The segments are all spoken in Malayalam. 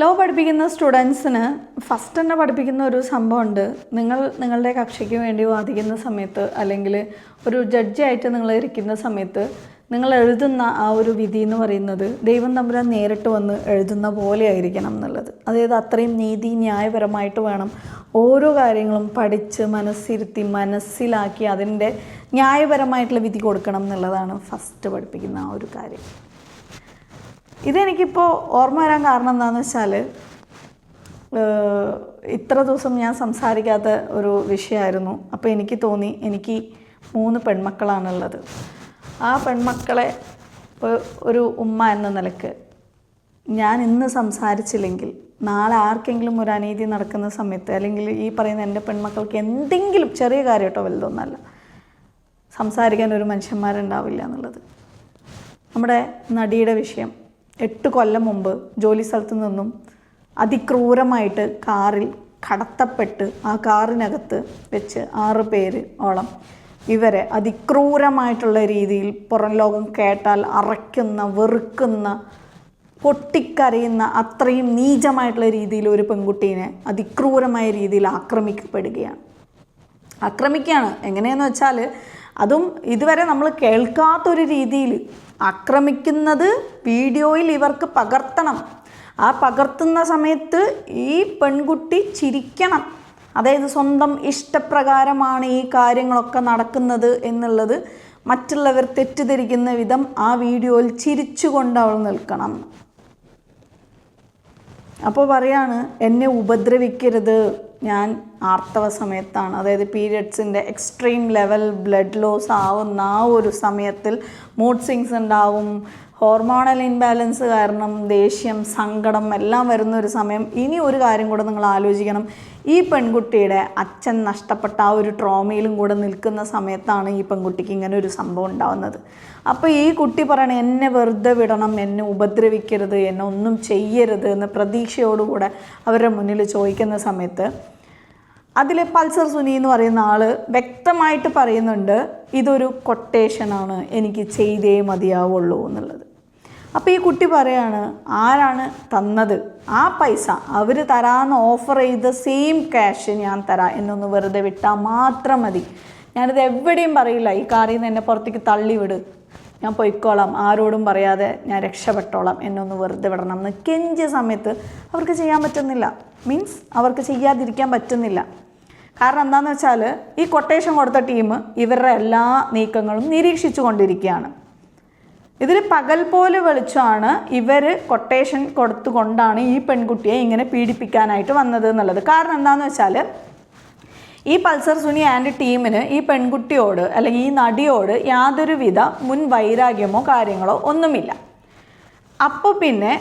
ലോ പഠിപ്പിക്കുന്ന സ്റ്റുഡൻസിന് ഫസ്റ്റ് തന്നെ പഠിപ്പിക്കുന്ന ഒരു സംഭവമുണ്ട്. നിങ്ങൾ നിങ്ങളുടെ കക്ഷിക്ക് വേണ്ടി വാദിക്കുന്ന സമയത്ത് അല്ലെങ്കിൽ ഒരു ജഡ്ജി ആയിട്ട് നിങ്ങൾ ഇരിക്കുന്ന സമയത്ത് നിങ്ങൾ എഴുതുന്ന ആ ഒരു വിധി എന്ന് പറയുന്നത് ദൈവം തമ്പുരാൻ നേരിട്ട് വന്ന് എഴുതുന്ന പോലെ ആയിരിക്കണം എന്നുള്ളത്. അതായത് അത്രയും നീതി ന്യായപരമായിട്ട് വേണം ഓരോ കാര്യങ്ങളും പഠിച്ച് മനസ്സിരുത്തി മനസ്സിലാക്കി അതിന്റെ ന്യായപരമായിട്ടുള്ള വിധി കൊടുക്കണം എന്നുള്ളതാണ് ഫസ്റ്റ് പഠിപ്പിക്കുന്ന ആ ഒരു കാര്യം. ഇതെനിക്കിപ്പോൾ ഓർമ്മ വരാൻ കാരണം എന്താണെന്ന് വെച്ചാൽ ഇത്ര ദിവസം ഞാൻ സംസാരിക്കാത്ത ഒരു വിഷയമായിരുന്നു. അപ്പോൾ എനിക്ക് തോന്നി എനിക്ക് മൂന്ന് പെൺമക്കളാണുള്ളത്. ആ പെൺമക്കളെ ഒരു ഉമ്മ എന്ന നിലയ്ക്ക് ഞാൻ ഇന്ന് സംസാരിച്ചില്ലെങ്കിൽ നാളെ ആർക്കെങ്കിലും ഒരു അനീതി നടക്കുന്ന സമയത്ത് അല്ലെങ്കിൽ ഈ പറയുന്ന എന്റെ പെൺമക്കൾക്ക് എന്തെങ്കിലും ചെറിയ കാര്യം കേട്ടോ വലുതൊന്നല്ല സംസാരിക്കാൻ ഒരു മനുഷ്യന്മാരുണ്ടാവില്ല എന്നുള്ളത്. നമ്മുടെ നടിയുടെ വിഷയം എട്ട് കൊല്ലം മുമ്പ് ജോലി സ്ഥലത്ത് നിന്നും അതിക്രൂരമായിട്ട് കാറിൽ കടത്തപ്പെട്ട് ആ കാറിനകത്ത് വെച്ച് ആറ് പേര് ഓളം. ഇവരെ അതിക്രൂരമായിട്ടുള്ള രീതിയിൽ പുറം ലോകം കേട്ടാൽ അറയ്ക്കുന്ന വെറുക്കുന്ന പൊട്ടിക്കരയുന്ന അത്രയും നീചമായിട്ടുള്ള രീതിയിൽ ഒരു പെൺകുട്ടീനെ അതിക്രൂരമായ രീതിയിൽ ആക്രമിക്കപ്പെടുകയാണ്. ആക്രമിക്കുകയാണ്. എങ്ങനെയെന്ന് വെച്ചാൽ അതും ഇതുവരെ നമ്മൾ കേൾക്കാത്തൊരു രീതിയിൽ ആക്രമിക്കുന്നത് വീഡിയോയിൽ ഇവർക്ക് പകർത്തണം. ആ പകർത്തുന്ന സമയത്ത് ഈ പെൺകുട്ടി ചിരിക്കണം. അതായത് സ്വന്തം ഇഷ്ടപ്രകാരമാണ് ഈ കാര്യങ്ങളൊക്കെ നടക്കുന്നത് എന്നുള്ളത് മറ്റുള്ളവർ തെറ്റിദ്ധരിക്കുന്ന വിധം ആ വീഡിയോയിൽ ചിരിച്ചുകൊണ്ട് അവൾ നിൽക്കണം. അപ്പോൾ പറയാണ് എന്നെ ഉപദ്രവിക്കരുത്. ഞാൻ ആർത്തവ സമയത്താണ്. അതായത് പീരിയഡ്സിന്റെ എക്സ്ട്രീം ലെവൽ ബ്ലഡ് ലോസ് ആവുന്ന ആ ഒരു സമയത്തിൽ മൂഡ് സിങ്സ് ഉണ്ടാവും. ഹോർമോണൽ ഇൻബാലൻസ് കാരണം ദേഷ്യം സങ്കടം എല്ലാം വരുന്ന ഒരു സമയം. ഇനി ഒരു കാര്യം കൂടെ നിങ്ങൾ ആലോചിക്കണം. ഈ പെൺകുട്ടിയുടെ അച്ഛൻ നഷ്ടപ്പെട്ട ആ ഒരു ട്രോമയിലും കൂടെ നിൽക്കുന്ന സമയത്താണ് ഈ പെൺകുട്ടിക്ക് ഇങ്ങനെ ഒരു സംഭവം ഉണ്ടാവുന്നത്. അപ്പോൾ ഈ കുട്ടി പറയണ എന്നെ വെറുതെ വിടണം എന്നെ ഉപദ്രവിക്കരുത് എന്നെ ഒന്നും ചെയ്യരുത് എന്ന് പ്രതീക്ഷയോടുകൂടെ അവരുടെ മുന്നിൽ ചോദിക്കുന്ന സമയത്ത് അതിൽ പൾസർ സുനി എന്ന് പറയുന്ന ആൾ വ്യക്തമായിട്ട് പറയുന്നുണ്ട് ഇതൊരു കൊട്ടേഷനാണ് എനിക്ക് ചെയ്തേ മതിയാവുള്ളൂ എന്നുള്ളത്. അപ്പോൾ ഈ കുട്ടി പറയാണ് ആരാണ് തന്നത്? ആ പൈസ അവർ തരാമെന്ന് ഓഫർ ചെയ്ത സെയിം ക്യാഷ് ഞാൻ തരാം. എന്നൊന്ന് വെറുതെ വിട്ടാൽ മാത്രം മതി. ഞാനിത് എവിടെയും പറയില്ല. ഈ കാറിൽ നിന്ന് എന്നെ പുറത്തേക്ക് തള്ളിവിട് ഞാൻ പൊയ്ക്കോളാം. ആരോടും പറയാതെ ഞാൻ രക്ഷപ്പെട്ടോളാം. എന്നൊന്ന് വെറുതെ വിടണം. എന്ന് കെഞ്ചിയ സമയത്ത് അവർക്ക് ചെയ്യാൻ പറ്റുന്നില്ല. മീൻസ് അവർക്ക് ചെയ്യാതിരിക്കാൻ പറ്റുന്നില്ല. കാരണം എന്താണെന്ന് വെച്ചാൽ ഈ കൊട്ടേഷൻ കൊടുത്ത ടീം ഇവരുടെ എല്ലാ നീക്കങ്ങളും നിരീക്ഷിച്ചു കൊണ്ടിരിക്കുകയാണ് ഇതിൽ പകൽ പോലെ വെളിച്ചമാണ് ഇവർ കൊട്ടേഷൻ കൊടുത്തുകൊണ്ടാണ് ഈ പെൺകുട്ടിയെ ഇങ്ങനെ പീഡിപ്പിക്കാനായിട്ട് വന്നത് എന്നുള്ളത്. കാരണം എന്താണെന്ന് വെച്ചാൽ ഈ പൾസർ സുനി ആൻഡ് ടീമിന് ഈ പെൺകുട്ടിയോട് അല്ലെങ്കിൽ ഈ നടിയോട് യാതൊരുവിധ മുൻ വൈരാഗ്യമോ കാര്യങ്ങളോ ഒന്നുമില്ല. അപ്പോൾ പിന്നെ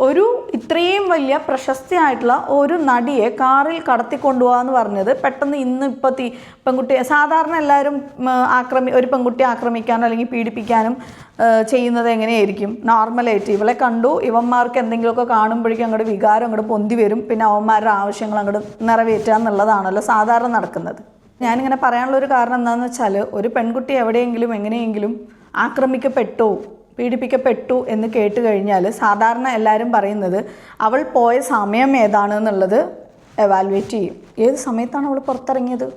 ഒരു ഇത്രയും വലിയ പ്രശസ്തിയായിട്ടുള്ള ഒരു നടിയെ കാറിൽ കടത്തിക്കൊണ്ടുപോകാന്ന് പറഞ്ഞത് പെട്ടെന്ന് ഇന്ന് ഇപ്പോൾ തീ പെൺകുട്ടിയെ സാധാരണ എല്ലാവരും ആക്രമി ഒരു പെൺകുട്ടിയെ ആക്രമിക്കാനോ അല്ലെങ്കിൽ പീഡിപ്പിക്കാനും ചെയ്യുന്നത് എങ്ങനെയായിരിക്കും? നോർമലായിട്ട് ഇവളെ കണ്ടു. ഇവന്മാർക്ക് എന്തെങ്കിലുമൊക്കെ കാണുമ്പോഴേക്കും അങ്ങോട്ട് വികാരം അങ്ങോട്ട് പൊന്തി വരും. പിന്നെ അവന്മാരുടെ ആവശ്യങ്ങൾ അങ്ങോട്ട് നിറവേറ്റുക എന്നുള്ളതാണല്ലോ സാധാരണ നടക്കുന്നത്. ഞാനിങ്ങനെ പറയാനുള്ള ഒരു കാരണം എന്താണെന്ന് വെച്ചാൽ ഒരു പെൺകുട്ടി എവിടെയെങ്കിലും എങ്ങനെയെങ്കിലും ആക്രമിക്കപ്പെട്ടു? പീഡിപ്പിക്കപ്പെട്ടു എന്ന് കേട്ട് കഴിഞ്ഞാൽ സാധാരണ എല്ലാവരും പറയുന്നത് അവൾ പോയ സമയം ഏതാണ് എന്നുള്ളത് എവാലുവേറ്റ് ചെയ്യും. ഏത് സമയത്താണ് അവൾ പുറത്തിറങ്ങിയത്?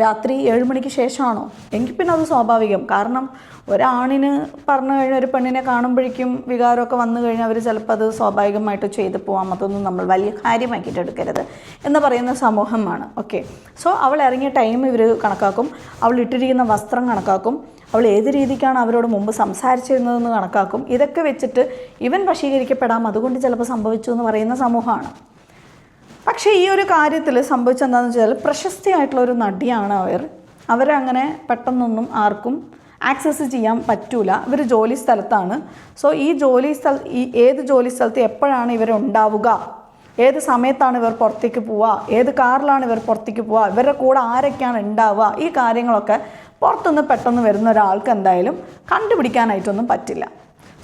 രാത്രി ഏഴ് മണിക്ക് ശേഷമാണോ? എങ്കിൽ പിന്നെ അത് സ്വാഭാവികം. കാരണം ഒരാണിന് പറഞ്ഞു കഴിഞ്ഞാൽ ഒരു പെണ്ണിനെ കാണുമ്പോഴേക്കും വികാരമൊക്കെ വന്നു കഴിഞ്ഞാൽ അവർ ചിലപ്പോൾ അത് സ്വാഭാവികമായിട്ട് ചെയ്തു പോകാം അതൊന്നും നമ്മൾ വലിയ കാര്യമാക്കിയിട്ട് എടുക്കരുത് എന്ന് പറയുന്ന സമൂഹമാണ്. ഓക്കെ സോ അവൾ ഇറങ്ങിയ ടൈം ഇവർ കണക്കാക്കും. അവൾ ഇട്ടിരിക്കുന്ന വസ്ത്രം കണക്കാക്കും. അവൾ ഏത് രീതിക്കാണ് അവരോട് മുമ്പ് സംസാരിച്ചിരുന്നതെന്ന് കണക്കാക്കും. ഇതൊക്കെ വെച്ചിട്ട് ഇവൻ വശീകരിക്കപ്പെടാം. അതുകൊണ്ട് ചിലപ്പോൾ സംഭവിച്ചു എന്ന് പറയുന്ന സമൂഹമാണ്. പക്ഷേ ഈ ഒരു കാര്യത്തിൽ സംഭവിച്ചെന്താണെന്ന് വെച്ചാൽ പ്രശസ്തിയായിട്ടുള്ള ഒരു നടിയാണ് അവർ. അവരങ്ങനെ പെട്ടെന്നൊന്നും ആർക്കും ആക്സസ് ചെയ്യാൻ പറ്റൂല. ഇവർ ജോലി സ്ഥലത്താണ്. സോ ഈ ജോലി സ്ഥല ഈ ഏത് ജോലി സ്ഥലത്ത് എപ്പോഴാണ് ഇവരുണ്ടാവുക ഏത് സമയത്താണ് ഇവർ പുറത്തേക്ക് പോവുക? ഏത് കാറിലാണ് ഇവർ പുറത്തേക്ക് പോവുക? ഇവരുടെ കൂടെ ആരൊക്കെയാണ് ഉണ്ടാവുക? ഈ കാര്യങ്ങളൊക്കെ പുറത്തുനിന്ന് പെട്ടെന്ന് വരുന്ന ഒരാൾക്ക് എന്തായാലും കണ്ടുപിടിക്കാനായിട്ടൊന്നും പറ്റില്ല.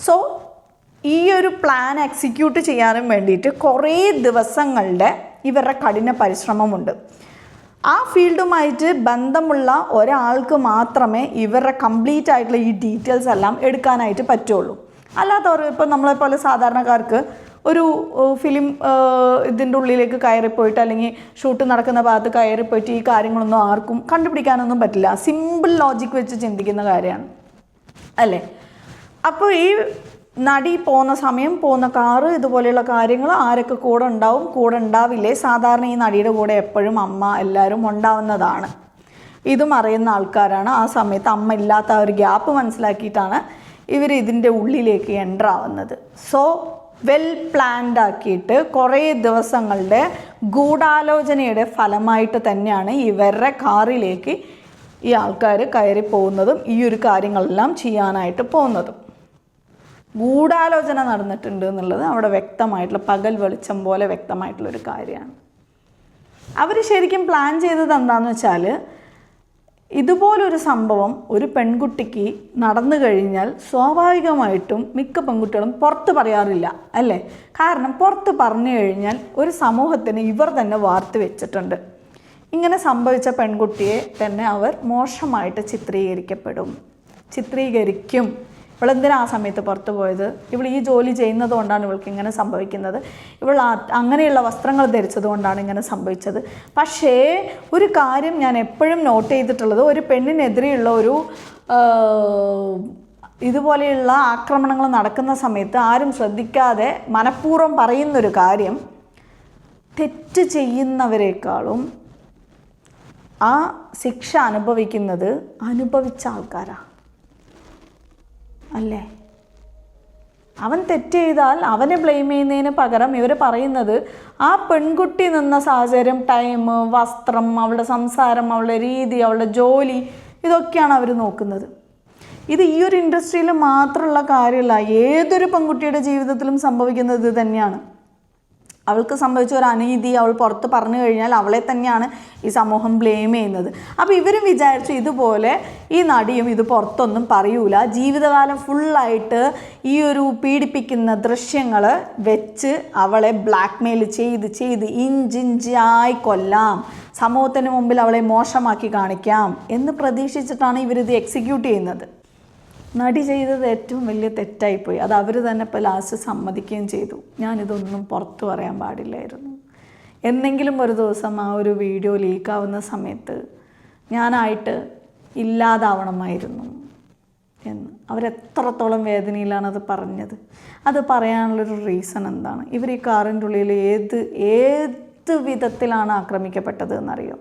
സോ ഈ ഒരു പ്ലാൻ എക്സിക്യൂട്ട് ചെയ്യാനും വേണ്ടിയിട്ട് കുറേ ദിവസങ്ങളുടെ ഇവരുടെ കഠിന പരിശ്രമമുണ്ട്. ആ ഫീൽഡുമായിട്ട് ബന്ധമുള്ള ഒരാൾക്ക് മാത്രമേ ഇവരുടെ കംപ്ലീറ്റ് ആയിട്ടുള്ള ഈ ഡീറ്റെയിൽസ് എല്ലാം എടുക്കാനായിട്ട് പറ്റുള്ളൂ. അല്ലാത്തവർ ഇപ്പം നമ്മളെപ്പോലെ സാധാരണക്കാർക്ക് ഒരു ഫിലിം ഇതിന്റെ ഉള്ളിലേക്ക് കയറിപ്പോയിട്ട് അല്ലെങ്കിൽ ഷൂട്ട് നടക്കുന്ന ഭാഗത്ത് കയറിപ്പോയിട്ട് ഈ കാര്യങ്ങളൊന്നും ആർക്കും കണ്ടുപിടിക്കാനൊന്നും പറ്റില്ല. സിമ്പിൾ ലോജിക് വെച്ച് ചിന്തിക്കുന്ന കാര്യമാണ്. അല്ലേ? അപ്പോൾ ഈ നടി പോകുന്ന സമയം പോകുന്ന കാറ് ഇതുപോലെയുള്ള കാര്യങ്ങൾ ആരൊക്കെ കൂടെ ഉണ്ടാവും കൂടെ ഉണ്ടാവില്ലേ? സാധാരണ ഈ നടിയുടെ കൂടെ എപ്പോഴും അമ്മ എല്ലാവരും ഉണ്ടാവുന്നതാണ്. ഇതും അറിയുന്ന ആൾക്കാരാണ്. ആ സമയത്ത് അമ്മ ഇല്ലാത്ത ആ ഒരു ഗ്യാപ്പ് മനസ്സിലാക്കിയിട്ടാണ് ഇവർ ഇതിന്റെ ഉള്ളിലേക്ക് എന്റർ ആവുന്നത്. സോ വെൽ പ്ലാൻഡ് ആക്കിയിട്ട് കുറേ ദിവസങ്ങളുടെ ഗൂഢാലോചനയുടെ ഫലമായിട്ട് തന്നെയാണ് ഇവരുടെ കാറിലേക്ക് ഈ ആൾക്കാർ കയറി പോകുന്നതും ഈ ഒരു കാര്യങ്ങളെല്ലാം ചെയ്യാനായിട്ട് പോകുന്നതും. ഗൂഢാലോചന നടന്നിട്ടുണ്ട് എന്നുള്ളത് അവിടെ വ്യക്തമായിട്ടുള്ള പകൽ വെളിച്ചം പോലെ വ്യക്തമായിട്ടുള്ളൊരു കാര്യമാണ്. അവർ ശരിക്കും പ്ലാൻ ചെയ്തത് എന്താണെന്ന് വെച്ചാൽ ഇതുപോലൊരു സംഭവം ഒരു പെൺകുട്ടിക്ക് നടന്നു കഴിഞ്ഞാൽ സ്വാഭാവികമായിട്ടും മിക്ക പെൺകുട്ടികളും പുറത്ത് പറയാറില്ല അല്ലേ? കാരണം പുറത്ത് പറഞ്ഞു കഴിഞ്ഞാൽ ഒരു സമൂഹത്തിന് ഇവർ തന്നെ വാർത്ത് വെച്ചിട്ടുണ്ട്. ഇങ്ങനെ സംഭവിച്ച പെൺകുട്ടിയെ തന്നെ അവർ മോശമായിട്ട് ചിത്രീകരിക്കപ്പെടും. ചിത്രീകരിക്കും. ഇവളെന്തിനാ ആ സമയത്ത് പുറത്തു പോയത്? ഇവൾ ഈ ജോലി ചെയ്യുന്നത് കൊണ്ടാണ് ഇവൾക്ക് ഇങ്ങനെ സംഭവിക്കുന്നത്. ഇവൾ അങ്ങനെയുള്ള വസ്ത്രങ്ങൾ ധരിച്ചത് കൊണ്ടാണ് ഇങ്ങനെ സംഭവിച്ചത്. പക്ഷേ ഒരു കാര്യം ഞാൻ എപ്പോഴും നോട്ട് ചെയ്തിട്ടുള്ളത് ഒരു പെണ്ണിനെതിരെയുള്ള ഒരു ഇതുപോലെയുള്ള ആക്രമണങ്ങൾ നടക്കുന്ന സമയത്ത് ആരും ശ്രദ്ധിക്കാതെ മനഃപൂർവം പറയുന്നൊരു കാര്യം തെറ്റ് ചെയ്യുന്നവരെക്കാളും ആ ശിക്ഷ അനുഭവിക്കുന്നത് അനുഭവിച്ച ആൾക്കാരാണ് അല്ലേ? അവൻ തെറ്റ് ചെയ്താൽ അവനെ ബ്ലെയിം ചെയ്യുന്നതിന് പകരം ഇവർ പറയുന്നത് ആ പെൺകുട്ടി നിന്ന സാഹചര്യം ടൈം വസ്ത്രം അവളുടെ സംസാരം അവളുടെ രീതി അവളുടെ ജോലി ഇതൊക്കെയാണ് അവർ നോക്കുന്നത്. ഇത് ഈ ഒരു ഇൻഡസ്ട്രിയിൽ മാത്രമുള്ള കാര്യമല്ല ഏതൊരു പെൺകുട്ടിയുടെ ജീവിതത്തിലും സംഭവിക്കുന്നത് ഇത് തന്നെയാണ്. അവൾക്ക് സംഭവിച്ച ഒരു അനീതി അവൾ പുറത്ത് പറഞ്ഞു കഴിഞ്ഞാൽ അവളെ തന്നെയാണ് ഈ സമൂഹം ബ്ലെയിം ചെയ്യുന്നത്. അപ്പോൾ ഇവരും വിചാരിച്ചു ഇതുപോലെ ഈ നടിയും ഇത് പുറത്തൊന്നും പറയൂല. ജീവിതകാലം ഫുള്ളായിട്ട് ഈ ഒരു പീഡിപ്പിക്കുന്ന ദൃശ്യങ്ങൾ വെച്ച് അവളെ ബ്ലാക്ക് മെയിൽ ചെയ്ത് ചെയ്ത് ഇഞ്ചിഞ്ചായി കൊല്ലാം. സമൂഹത്തിന് മുമ്പിൽ അവളെ മോശമാക്കി കാണിക്കാം എന്ന് പ്രതീക്ഷിച്ചിട്ടാണ് ഇവരിത് എക്സിക്യൂട്ട് ചെയ്യുന്നത്. നടി ചെയ്തത് ഏറ്റവും വലിയ തെറ്റായിപ്പോയി. അത് അവർ തന്നെ ഇപ്പോൾ ലാസ്റ്റ് സമ്മതിക്കുകയും ചെയ്തു. ഞാനിതൊന്നും പുറത്തു പറയാൻ പാടില്ലായിരുന്നു. എന്നെങ്കിലും ഒരു ദിവസം ആ ഒരു വീഡിയോ ലീക്കാവുന്ന സമയത്ത് ഞാനായിട്ട് ഇല്ലാതാവണമായിരുന്നു എന്ന്. അവരെത്രത്തോളം വേദനയിലാണ് അത് പറഞ്ഞത്. അത് പറയാനുള്ളൊരു റീസൺ എന്താണ്? ഇവർ ഈ കാറിന്റെ ഉള്ളിൽ ഏത് ഏത് വിധത്തിലാണ് ആക്രമിക്കപ്പെട്ടത് എന്നറിയോ?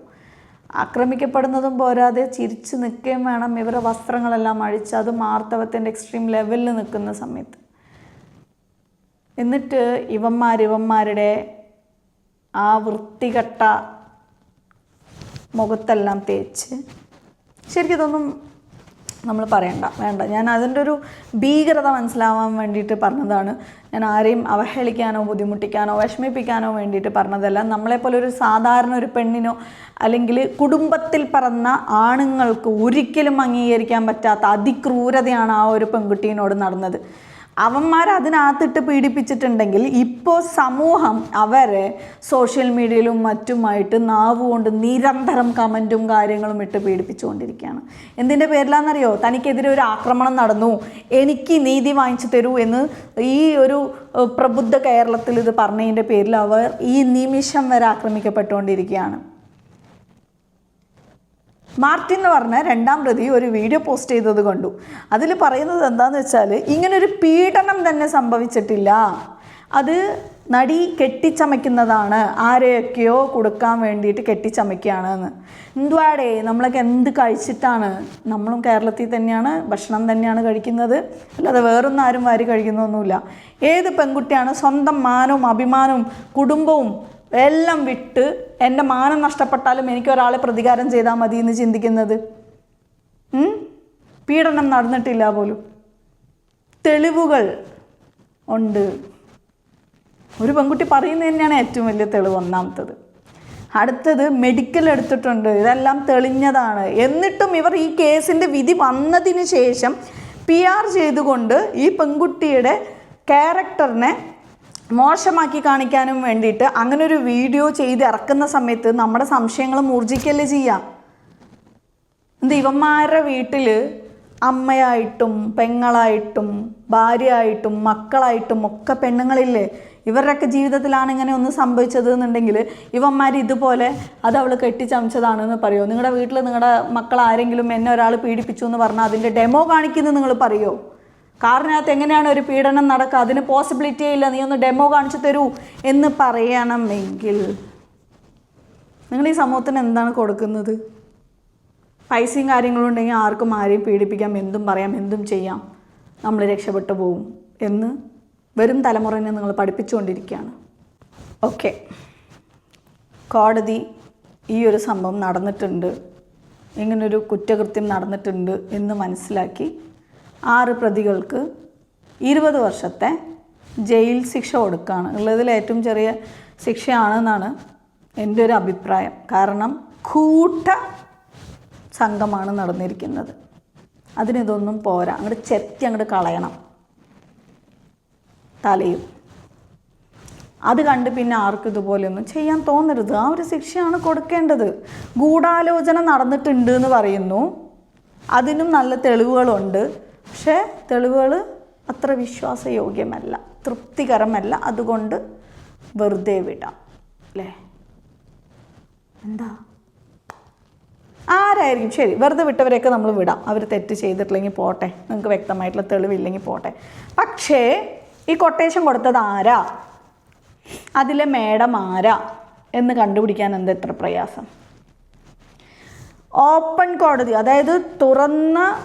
ആക്രമിക്കപ്പെടുന്നതും പോരാതെ ചിരിച്ചു നിൽക്കുകയും വേണം ഇവരുടെ വസ്ത്രങ്ങളെല്ലാം അഴിച്ച് അത് മാർത്തവത്തിന്റെ എക്സ്ട്രീം ലെവലിൽ നിൽക്കുന്ന സമയത്ത്. എന്നിട്ട് ഇവന്മാർ ഇവന്മാരുടെ ആ വൃത്തികെട്ട മുഖത്തെല്ലാം തേച്ച് ശരിക്കും ഇതൊന്നും നമ്മൾ പറയണ്ട വേണ്ട. ഞാൻ അതിന്റെ ഒരു ഭീകരത മനസ്സിലാവാൻ വേണ്ടിയിട്ട് പറഞ്ഞതാണ്. ഞാൻ ആരെയും അവഹേളിക്കാനോ ബുദ്ധിമുട്ടിക്കാനോ വിഷമിപ്പിക്കാനോ വേണ്ടിയിട്ട് പറഞ്ഞതല്ല. നമ്മളെപ്പോലെ ഒരു സാധാരണ ഒരു പെണ്ണിനോ അല്ലെങ്കിൽ കുടുംബത്തിൽ പറന്ന ആണുങ്ങൾക്ക് ഒരിക്കലും അംഗീകരിക്കാൻ പറ്റാത്ത അതിക്രൂരതയാണ് ആ ഒരു പെൺകുട്ടീനോട് നടന്നത്. അവന്മാർ അതിനകത്തിട്ട് പീഡിപ്പിച്ചിട്ടുണ്ടെങ്കിൽ ഇപ്പോൾ സമൂഹം അവരെ സോഷ്യൽ മീഡിയയിലും മറ്റുമായിട്ട് നാവുകൊണ്ട് നിരന്തരം കമന്റും കാര്യങ്ങളും ഇട്ട് പീഡിപ്പിച്ചുകൊണ്ടിരിക്കുകയാണ്. എന്തിന്റെ പേരിലാണെന്നറിയോ തനിക്കെതിരെ ഒരു ആക്രമണം നടന്നു. എനിക്ക് നീതി വാങ്ങിച്ചു തരൂ എന്ന് ഈ ഒരു പ്രബുദ്ധ കേരളത്തിൽ ഇത് പറഞ്ഞതിന്റെ പേരിൽ അവർ ഈ നിമിഷം വരെ ആക്രമിക്കപ്പെട്ടുകൊണ്ടിരിക്കുകയാണ്. മാർട്ടിൻ എന്ന് പറഞ്ഞ രണ്ടാം പ്രതി ഒരു വീഡിയോ പോസ്റ്റ് ചെയ്തത് കണ്ടു. അതിൽ പറയുന്നത് എന്താണെന്ന് വെച്ചാൽ ഇങ്ങനൊരു പീഡനം തന്നെ സംഭവിച്ചിട്ടില്ല. അത് നടി കെട്ടിച്ചമയ്ക്കുന്നതാണ്. ആരെയൊക്കെയോ കൊടുക്കാൻ വേണ്ടിയിട്ട് കെട്ടിച്ചമയ്ക്കുകയാണ് എന്ന് എന്തുവാടേ നമ്മളൊക്കെ എന്ത് കഴിച്ചിട്ടാണ്? നമ്മളും കേരളത്തിൽ തന്നെയാണ് ഭക്ഷണം തന്നെയാണ് കഴിക്കുന്നത്. അല്ലാതെ വേറൊന്നും ആരും വാരി കഴിക്കുന്നൊന്നുമില്ല. ഏത് പെൺകുട്ടിയാണ് സ്വന്തം മാനവും അഭിമാനവും കുടുംബവും എല്ലാം വിട്ട് എന്റെ മാനം നഷ്ടപ്പെട്ടാലും എനിക്ക് ഒരാളെ പ്രതികാരം ചെയ്താൽ മതി എന്ന് ചിന്തിക്കുന്നത് പീഡനം നടന്നിട്ടില്ല പോലും. തെളിവുകൾ ഉണ്ട്. ഒരു പെൺകുട്ടി പറയുന്നത് തന്നെയാണ് ഏറ്റവും വലിയ തെളിവ് ഒന്നാമത്തത്. അടുത്തത് മെഡിക്കൽ എടുത്തിട്ടുണ്ട്. ഇതെല്ലാം തെളിഞ്ഞതാണ്. എന്നിട്ടും ഇവർ ഈ കേസിന്റെ വിധി വന്നതിന് ശേഷം പി ആർ ചെയ്തുകൊണ്ട് ഈ പെൺകുട്ടിയുടെ ക്യാരക്ടറിനെ മോശമാക്കി കാണിക്കാനും വേണ്ടിയിട്ട് അങ്ങനെ ഒരു വീഡിയോ ചെയ്ത് ഇറക്കുന്ന സമയത്ത് നമ്മുടെ സംശയങ്ങൾ മൂർജിക്കല്ലേ ചെയ്യാം? എന്ത് ഇവന്മാരുടെ വീട്ടിൽ അമ്മയായിട്ടും പെങ്ങളായിട്ടും ഭാര്യയായിട്ടും മക്കളായിട്ടും ഒക്കെ പെണ്ണുങ്ങളില്ലേ? ഇവരുടെയൊക്കെ ജീവിതത്തിലാണ് ഇങ്ങനെ ഒന്ന് സംഭവിച്ചത് എന്നുണ്ടെങ്കിൽ ഇവന്മാർ ഇതുപോലെ അത് അവൾ കെട്ടിച്ചമച്ചതാണെന്ന് പറയുമോ നിങ്ങളുടെ വീട്ടിൽ നിങ്ങളുടെ മക്കൾ ആരെങ്കിലും എന്നെ ഒരാൾ പീഡിപ്പിച്ചു എന്ന് പറഞ്ഞാൽ അതിന്റെ ഡെമോ കാണിക്കുന്നത് നിങ്ങൾ പറയുമോ കാറിനകത്ത് എങ്ങനെയാണ് ഒരു പീഡനം നടക്കുക? അതിന് പോസിബിലിറ്റിയേ ഇല്ല. നീ ഒന്ന് ഡെമോ കാണിച്ചു തരൂ എന്ന് പറയണമെങ്കിൽ. നിങ്ങൾ ഈ സമൂഹത്തിന് എന്താണ് കൊടുക്കുന്നത്? പൈസയും കാര്യങ്ങളും ഉണ്ടെങ്കിൽ ആർക്കും ആരെയും പീഡിപ്പിക്കാം. എന്തും പറയാം. എന്തും ചെയ്യാം. നമ്മൾ രക്ഷപ്പെട്ടു പോവും എന്ന് വരും തലമുറനെ നിങ്ങൾ പഠിപ്പിച്ചുകൊണ്ടിരിക്കുകയാണ്. ഓക്കെ കോടതി ഈ ഒരു സംഭവം നടന്നിട്ടുണ്ട്. ഇങ്ങനൊരു കുറ്റകൃത്യം നടന്നിട്ടുണ്ട് എന്ന് മനസ്സിലാക്കി ആറ് പ്രതികൾക്ക് ഇരുപത് വർഷത്തെ ജയിൽ ശിക്ഷ കൊടുക്കുകയാണ് ഉള്ളതിൽ ഏറ്റവും ചെറിയ ശിക്ഷയാണെന്നാണ് എന്റെ ഒരു അഭിപ്രായം. കാരണം കൂട്ട സംഘമാണ് നടന്നിരിക്കുന്നത്. അതിനിതൊന്നും പോരാ. അങ്ങോട്ട് ചെത്തി അങ്ങോട്ട് കളയണം. തലയും. അത് കണ്ട് പിന്നെ ആർക്കും ഇതുപോലെയൊന്നും ചെയ്യാൻ തോന്നരുത്. ആ ഒരു ശിക്ഷയാണ് കൊടുക്കേണ്ടത്. ഗൂഢാലോചന നടന്നിട്ടുണ്ട് എന്ന് പറയുന്നു. അതിനും നല്ല തെളിവുകളുണ്ട്. പക്ഷേ തെളിവുകൾ അത്ര വിശ്വാസയോഗ്യമല്ല തൃപ്തികരമല്ല. അതുകൊണ്ട് വെറുതെ വിടാം അല്ലേ? എന്താ? ആരായിരിക്കും? ശരി വെറുതെ വിട്ടവരെയൊക്കെ നമ്മൾ വിടാം. അവർ തെറ്റ് ചെയ്തിട്ടില്ലെങ്കിൽ പോട്ടെ. നിങ്ങൾക്ക് വ്യക്തമായിട്ടുള്ള തെളിവില്ലെങ്കിൽ പോട്ടെ. പക്ഷേ ഈ കൊട്ടേഷൻ കൊടുത്തത് ആരാ? അതിലെ മേഡം ആരാ? എന്ന് കണ്ടുപിടിക്കാൻ എന്താ എത്ര പ്രയാസം? ഓപ്പൺ കോടതി അതായത് തുറന്ന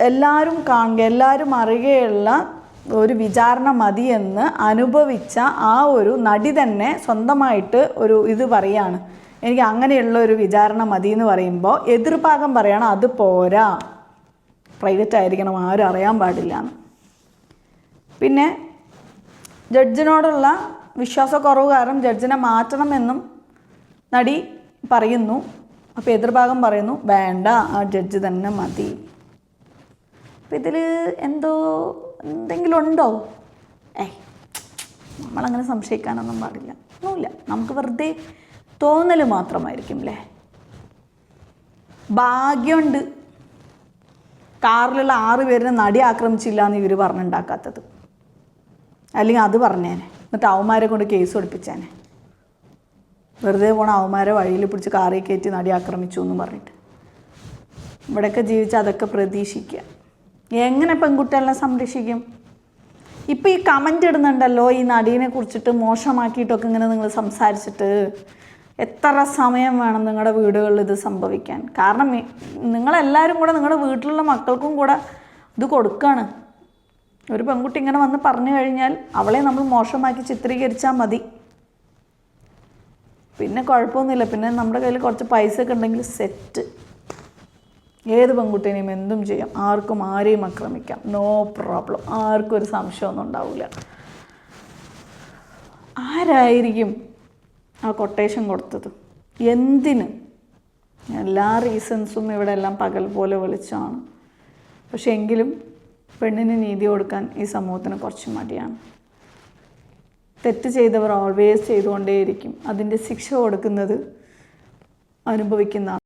എല്ലാവരും കാണുക എല്ലാവരും അറിയുകയുള്ള ഒരു വിചാരണ മതിയെന്ന് അനുഭവിച്ച ആ ഒരു നടി തന്നെ സ്വന്തമായിട്ട് ഒരു ഇത് പറയാണ്. എനിക്ക് അങ്ങനെയുള്ള ഒരു വിചാരണ മതി എന്ന് പറയുമ്പോൾ എതിർഭാഗം പറയണം അത് പോരാ. പ്രൈവറ്റ് ആയിരിക്കണം ആരും അറിയാൻ പാടില്ല എന്ന്. പിന്നെ ജഡ്ജിനോടുള്ള വിശ്വാസക്കുറവ് കാരണം ജഡ്ജിനെ മാറ്റണമെന്നും നടി പറയുന്നു. അപ്പോൾ എതിർഭാഗം പറയുന്നു വേണ്ട ആ ജഡ്ജ് തന്നെ മതി. അപ്പം ഇതിൽ എന്തോ എന്തെങ്കിലും ഉണ്ടോ? ഏയ് നമ്മളങ്ങനെ സംശയിക്കാനൊന്നും പാടില്ല. ഒന്നുമില്ല. നമുക്ക് വെറുതെ തോന്നൽ മാത്രമായിരിക്കും അല്ലേ ഭാഗ്യമുണ്ട്. കാറിലുള്ള ആറ് പേരിനെ നടി ആക്രമിച്ചില്ല എന്ന് ഇവർ പറഞ്ഞുണ്ടാക്കാത്തത്. അല്ലെങ്കിൽ അത് പറഞ്ഞേനെ. എന്നിട്ട് അവന്മാരെ കൊണ്ട് കേസ് പഠിപ്പിച്ചേനെ വെറുതെ പോണ അവന്മാരെ വഴിയിൽ പിടിച്ച് കാറിൽ കയറ്റി നടി ആക്രമിച്ചു എന്ന് പറഞ്ഞിട്ട്. ഇവിടെയൊക്കെ ജീവിച്ച് അതൊക്കെ പ്രതീക്ഷിക്കുക. എങ്ങനെ പെൺകുട്ടികളെ സംരക്ഷിക്കും? ഇപ്പം ഈ കമന്റ് ഇടുന്നുണ്ടല്ലോ ഈ നടീനെ കുറിച്ചിട്ട് മോശമാക്കിയിട്ടൊക്കെ ഇങ്ങനെ നിങ്ങൾ സംസാരിച്ചിട്ട്. എത്ര സമയം വേണം നിങ്ങളുടെ വീടുകളിൽ ഇത് സംഭവിക്കാൻ? കാരണം നിങ്ങളെല്ലാവരും കൂടെ നിങ്ങളുടെ വീട്ടിലുള്ള മക്കൾക്കും കൂടെ ഇത് കൊടുക്കുകയാണ് ഒരു പെൺകുട്ടി ഇങ്ങനെ വന്ന് പറഞ്ഞു കഴിഞ്ഞാൽ അവളെ നമ്മൾ മോശമാക്കി ചിത്രീകരിച്ചാൽ മതി. പിന്നെ കുഴപ്പമൊന്നുമില്ല. പിന്നെ നമ്മുടെ കയ്യിൽ കുറച്ച് പൈസ ഒക്കെ ഉണ്ടെങ്കിൽ സെറ്റ്. ഏത് പെൺകുട്ടീനെയും എന്തും ചെയ്യാം. ആർക്കും ആരെയും ആക്രമിക്കാം. നോ പ്രോബ്ലം ആർക്കും ഒരു സംശയമൊന്നും ഉണ്ടാവില്ല ആരായിരിക്കും ആ കൊട്ടേഷൻ കൊടുത്തത്? എന്തിന്? എല്ലാ റീസൺസും ഇവിടെ എല്ലാം പകൽ പോലെ വിളിച്ചാണ് പക്ഷെ എങ്കിലും പെണ്ണിന് നീതി കൊടുക്കാൻ ഈ സമൂഹത്തിന് കുറച്ച് മടിയാണ്. തെറ്റ് ചെയ്തവർ ഓൾവേസ് ചെയ്തുകൊണ്ടേയിരിക്കും. അതിന്റെ ശിക്ഷ കൊടുക്കുന്നത് അനുഭവിക്കുന്ന